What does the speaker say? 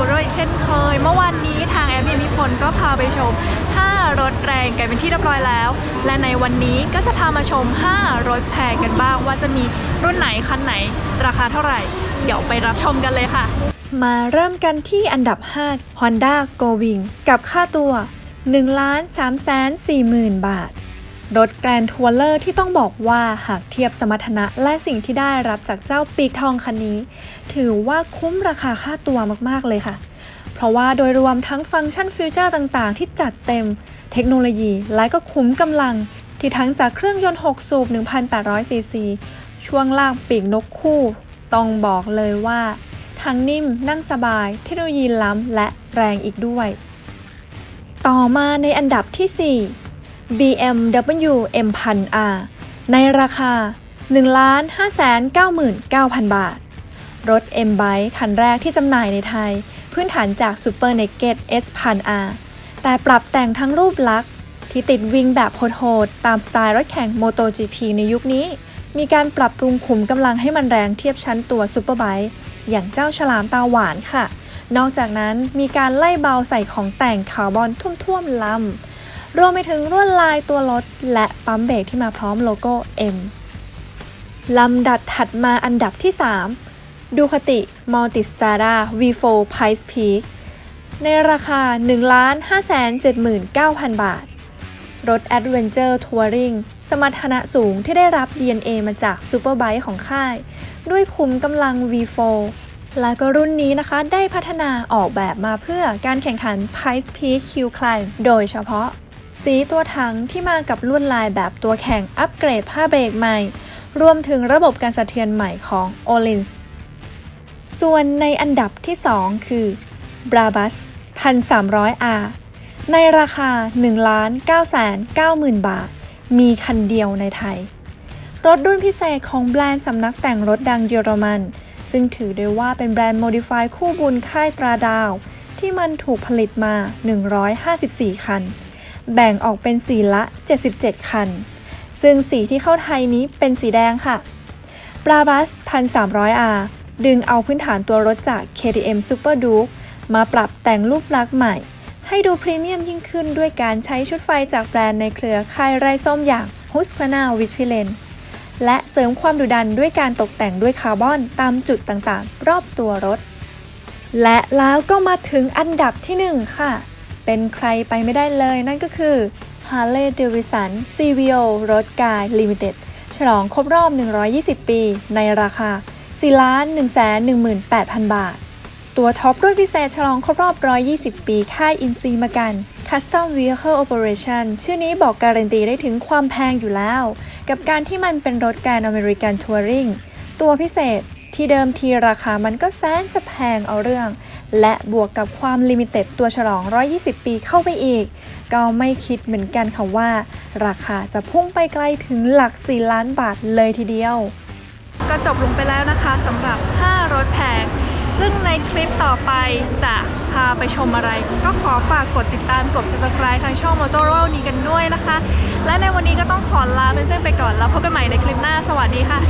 กับเราอีกเช่นเคย เมื่อวานนี้ทางแอปมีพลก็พาไปชม 5 รถแรงกันเป็นที่เรียบร้อยแล้ว และในวันนี้ก็จะพามาชม 5 รถแพงกันบ้าง ว่าจะมีรุ่นไหนคันไหน ราคาเท่าไหร่ เดี๋ยวไปรับชมกันเลยค่ะ มาเริ่มกันที่อันดับ 5 Honda Go Wing กับค่าตัว 1 3 4 0 0 0 0 บาท รถแกรนทัวร์เลอร์ที่ต้องบอกว่าหากเทียบสมรรถนะและสิ่งที่ได้รับจากเจ้าปีกทองคันนี้ ถือว่าคุ้มราคาค่าตัวมากๆเลยค่ะ เพราะว่าโดยรวมทั้งฟังก์ชันฟิวเจอร์ต่างๆ ที่จัดเต็ม เทคโนโลยีและก็คุ้มกำลัง ที่ทั้งจากเครื่องยนต์ 6 สูบ 1,800ซีซีช่วงล่างปีกนกคู่ ต้องบอกเลยว่าทั้งนิ่มนั่งสบาย เทคโนโลยีล้ำและแรงอีกด้วย ต่อมาในอันดับที่ 4 BMW M1000R ในราคา 1,599,000 บาท รถ M Bike คันแรกที่จำหน่ายในไทย พื้นฐานจาก Super Naked S1000R แต่ปรับแต่งทั้งรูปลักษณ์ที่ติดวิงแบบโหดๆตามสไตล์รถแข่ง MotoGP ในยุคนี้ มีการปรับปรุงขุมกำลังให้มันแรงเทียบชั้นตัว Super Bike อย่างเจ้าฉลามตาหวานค่ะ นอกจากนั้นมีการไล่เบาใส่ของแต่งคาร์บอนท่วมๆลำ รวมไปถึงลวดลายตัวรถและปั๊มเบรกที่มาพร้อมโลโก้ M ลำดับถัดมาอันดับที่ 3 ดูคติ Multistrada V4 Price Peak ในราคา 1,579,000 บาท รถ Adventure Touring สมรรถนะสูงที่ได้รับ DNA มาจาก Superbike ของค่าย ด้วยคุมกำลัง V4 และก็รุ่นนี้นะคะได้พัฒนาออกแบบมาเพื่อการแข่งขัน Price Peak Q Climb โดยเฉพาะ สีตัวถังที่มากับลวดลายแบบตัวแข่งอัปเกรดผ้าเบรกใหม่ รวมถึงระบบการสะเทือนใหม่ของ o l i n s ส่วนในอันดับที่ 2 คือ Brabus 1300R ในราคา 1,990,000 บาท มีคันเดียวในไทย รถรุ่นพิเศษของแบรนด์สำนักแต่งรถดังเยอรมัน ซึ่งถือได้ว่าเป็นแบรนด์ Modify คู่บุญค่ายตราดาว ที่มันถูกผลิตมา 154 คัน แบ่งออกเป็นสีละ 77 คัน ซึ่งสีที่เข้าไทยนี้เป็นสีแดงค่ะ b r a b u s 1300R ดึงเอาพื้นฐานตัวรถจาก KTM Super Duke มาปรับแต่งรูปลักษณ์ใหม่ ให้ดูพรีเมียมยิ่งขึ้นด้วยการใช้ชุดไฟจากแบรนด์ในเครือค่ายไร่ส้มอย่าง Husqvarna v i t r i l e n และเสริมความดุดันด้วยการตกแต่งด้วยคาร์บอนตามจุดต่างๆ รอบตัวรถ และแล้วก็มาถึงอันดับที่ 1 ค่ะ เป็นใครไปไม่ได้เลย นั่นก็คือ Harley Davidson CVO รถกาย Limited ฉลองครบรอบ 120 ปี ในราคา4,118,000 บาท ตัวท็อปรุ่นพิเศษฉลองครบรอบ 120 ปี ค่ายอินซีมากัน Custom Vehicle Operation ชื่อนี้บอกการันตีได้ถึงความแพงอยู่แล้ว กับการที่มันเป็นรถการอเมริกันทัวริงตัวพิเศษ ที่เดิมทีราคามันก็แสนจะแพงเอาเรื่อง และบวกกับความลิมิเต็ดตัวฉลอง 120 ปีเข้าไปอีก ก็ไม่คิดเหมือนกันค่ะว่า ราคาจะพุ่งไปไกลถึงหลัก 4 ล้านบาทเลยทีเดียว ก็จบลงไปแล้วนะคะสำหรับ 5 รถแพง ซึ่งในคลิปต่อไปจะพาไปชมอะไร ก็ขอฝากกดติดตามกด subscribe ทางช่อง Motor World นี้กันด้วยนะคะ และในวันนี้ก็ต้องขอลาเพื่อนๆไปก่อนแล้วพบกันใหม่ในคลิปหน้าสวัสดีค่ะ